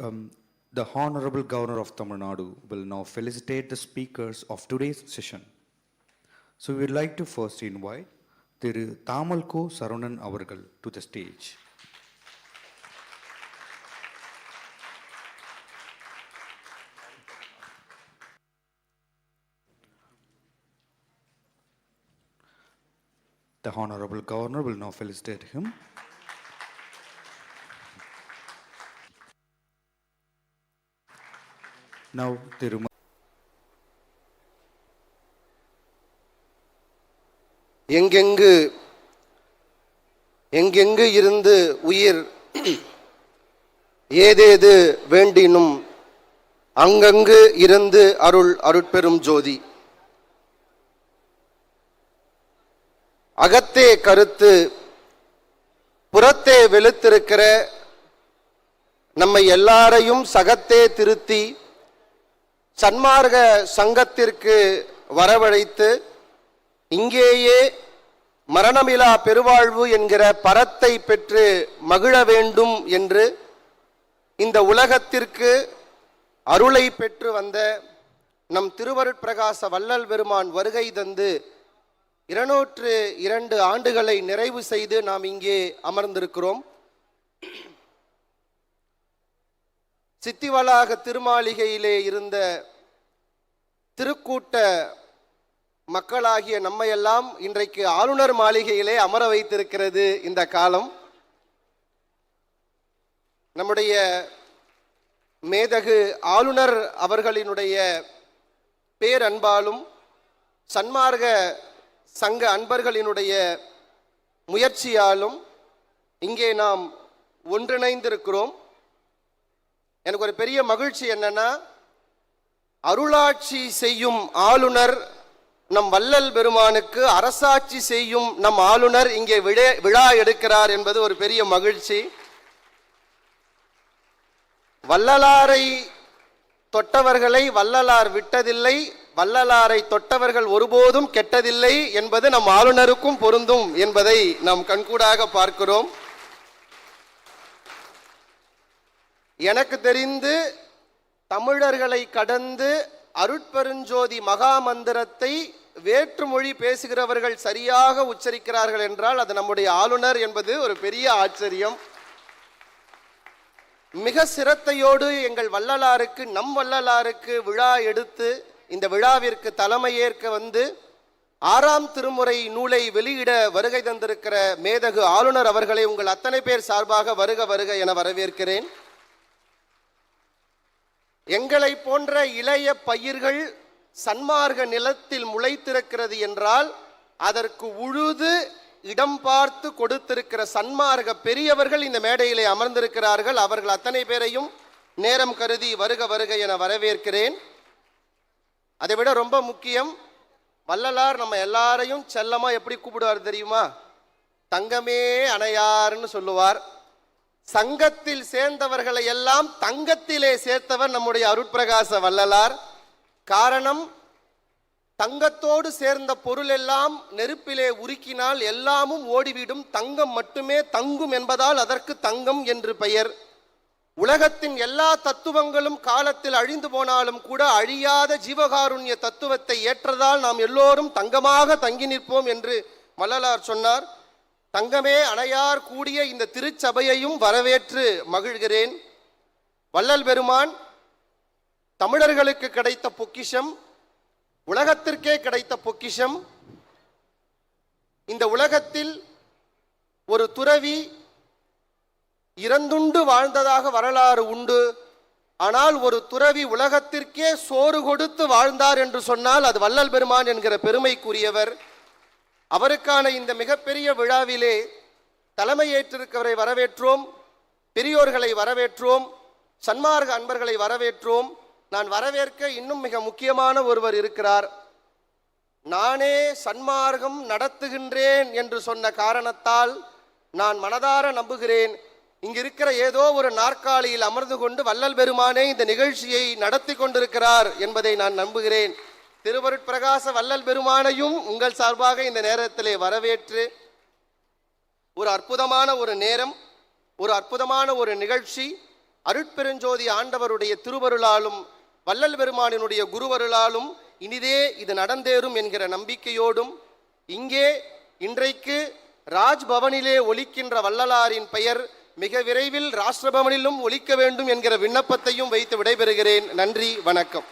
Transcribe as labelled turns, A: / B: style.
A: Um, the Honorable Governor of Tamil Nadu will now felicitate the speakers of today's session. So we would like to first invite Thiru Tamalko Sarunan Avargal to the stage. The Honorable Governor will now felicitate him. Now திரும
B: எங்கெங்கு எங்கெங்கு இருந்து உயிர் ஏதேது வேண்டினும் அங்கங்கு இருந்து அருள் அருட்பெரும் ஜோதி. அகத்தே கருத்து புறத்தே வெளுத்திருக்கிற நம்மை எல்லாரையும் சகத்தே திருத்தி சன்மார்க்க சங்கத்திற்கு வரவழைத்து இங்கேயே மரணமிலா பெருவாழ்வு என்கிற பரத்தை பெற்று மகிழ வேண்டும் என்று இந்த உலகத்திற்கு அருளை பெற்று வந்த நம் திருவருட்பிரகாச வள்ளல் பெருமான் வருகை தந்து இருநூற்று இரண்டு ஆண்டுகளை நிறைவு செய்து நாம் இங்கே அமர்ந்திருக்கிறோம். சித்திவளாக திருமாளிகையிலே இருந்த திருக்கூட்ட மக்களாகிய நம்மையெல்லாம் இன்றைக்கு ஆளுநர் மாளிகையிலே அமர வைத்திருக்கிறது இந்த காலம். நம்முடைய மேதகு ஆளுநர் அவர்களினுடைய பேரன்பாலும் சன்மார்க்க சங்க அன்பர்களினுடைய முயற்சியாலும் இங்கே நாம் ஒன்றிணைந்திருக்கிறோம். எனக்கு ஒரு பெரிய மகிழ்ச்சி என்னன்னா அருளாட்சி செய்யும் ஆளுநர் நம் வள்ளல் பெருமானுக்கு அரசாட்சி செய்யும் நம் ஆளுநர் இங்கே விழே விழா எடுக்கிறார் என்பது ஒரு பெரிய மகிழ்ச்சி. வள்ளலாரை தொட்டவர்களை வள்ளலார் விட்டதில்லை வள்ளலாரை தொட்டவர்கள் ஒருபோதும் கெட்டதில்லை என்பது நம் ஆளுநருக்கும் பொருந்தும் என்பதை நாம் கண்கூடாக பார்க்கிறோம். எனக்கு தெரிந்து தமிழர்களை கடந்து அருட்பெருஞ்சோதி மகா மந்திரத்தை வேற்றுமொழி பேசுகிறவர்கள் சரியாக உச்சரிக்கிறார்கள் என்றால் அது நம்முடைய ஆளுநர் என்பது ஒரு பெரிய ஆச்சரியம். மிக சிரத்தையோடு எங்கள் வள்ளலாருக்கு நம் வள்ளலாருக்கு விழா எடுத்து இந்த விழாவிற்கு தலைமையேற்க வந்து ஆறாம் திருமுறை நூலை வெளியிட வருகை தந்திருக்கிற மேதகு ஆளுநர் அவர்களை உங்கள் அத்தனை பேர் சார்பாக வருக வருக என வரவேற்கிறேன். எங்களை போன்ற இளைய பயிர்கள் சன்மார்க்க நிலத்தில் முளைத்திருக்கிறது என்றால் அதற்கு உழுது இடம் பார்த்து கொடுத்திருக்கிற சன்மார்க்க பெரியவர்கள் இந்த மேடையிலே அமர்ந்திருக்கிறார்கள். அவர்கள் அத்தனை பேரையும் நேரம் கருதி வருக வருக என வரவேற்கிறேன். அதை விட ரொம்ப முக்கியம் வள்ளலார் நம்ம எல்லாரையும் செல்லமா எப்படி கூப்பிடுவார் தெரியுமா? தங்கமே அணையார்னு சொல்லுவார். சங்கத்தில் சேர்ந்தவர்களை எல்லாம் தங்கத்திலே சேர்த்தவர் நம்முடைய அருட்பிரகாச வள்ளலார். காரணம் தங்கத்தோடு சேர்ந்த பொருள் எல்லாம் நெருப்பிலே உருக்கினால் எல்லாமும் ஓடிவிடும். தங்கம் மட்டுமே தங்கும் என்பதால் அதற்கு தங்கம் என்று பெயர். உலகத்தின் எல்லா தத்துவங்களும் காலத்தில் அழிந்து போனாலும் கூட அழியாத ஜீவகாருண்ய தத்துவத்தை ஏற்றதால் நாம் எல்லோரும் தங்கமாக தங்கி நிற்போம் என்று வள்ளலார் சொன்னார். தங்கமே அணையார் கூடிய இந்த திருச்சபையையும் வரவேற்று மகிழ்கிறேன். வள்ளல் பெருமான் தமிழர்களுக்கு கிடைத்த பொக்கிஷம் உலகத்திற்கே கிடைத்த பொக்கிஷம். இந்த உலகத்தில் ஒரு துறவி இறந்துண்டு வாழ்ந்ததாக வரலாறு உண்டு. ஆனால் ஒரு துறவி உலகத்திற்கே சோறு கொடுத்து வாழ்ந்தார் என்று சொன்னால் அது வள்ளல் பெருமான் என்கிற பெருமைக்குரியவர். அவருக்கான இந்த மிகப்பெரிய விழாவிலே தலைமையேற்றிருக்கவரை வரவேற்றோம் பெரியோர்களை வரவேற்றோம் சன்மார்க்க அன்பர்களை வரவேற்றோம். நான் வரவேற்க இன்னும் மிக முக்கியமான ஒருவர் இருக்கிறார். நானே சன்மார்க்கம் நடத்துகின்றேன் என்று சொன்ன காரணத்தால் நான் மனதார நம்புகிறேன். இங்கிருக்கிற ஏதோ ஒரு நாற்காலியில் அமர்ந்து கொண்டு வள்ளல் பெருமானே இந்த நிகழ்ச்சியை நடத்தி கொண்டிருக்கிறார் என்பதை நான் நம்புகிறேன். திருவருட்பிரகாச வள்ளல் பெருமானையும் உங்கள் சார்பாக இந்த நேரத்திலே வரவேற்று ஒரு அற்புதமான ஒரு நேரம் ஒரு அற்புதமான ஒரு நிகழ்ச்சி அருட்பெருஞ்சோதி ஆண்டவருடைய திருவருளாலும் வல்லல் பெருமானினுடைய குருவருளாலும் இனிதே இது நடந்தேறும் என்கிற நம்பிக்கையோடும் இங்கே இன்றைக்கு ராஜ்பவனிலே ஒலிக்கின்ற வள்ளலாரின் பெயர் மிக விரைவில் ராஷ்டிரபவனிலும் ஒலிக்க வேண்டும் என்கிற விண்ணப்பத்தையும் வைத்து விடைபெறுகிறேன். நன்றி வணக்கம்.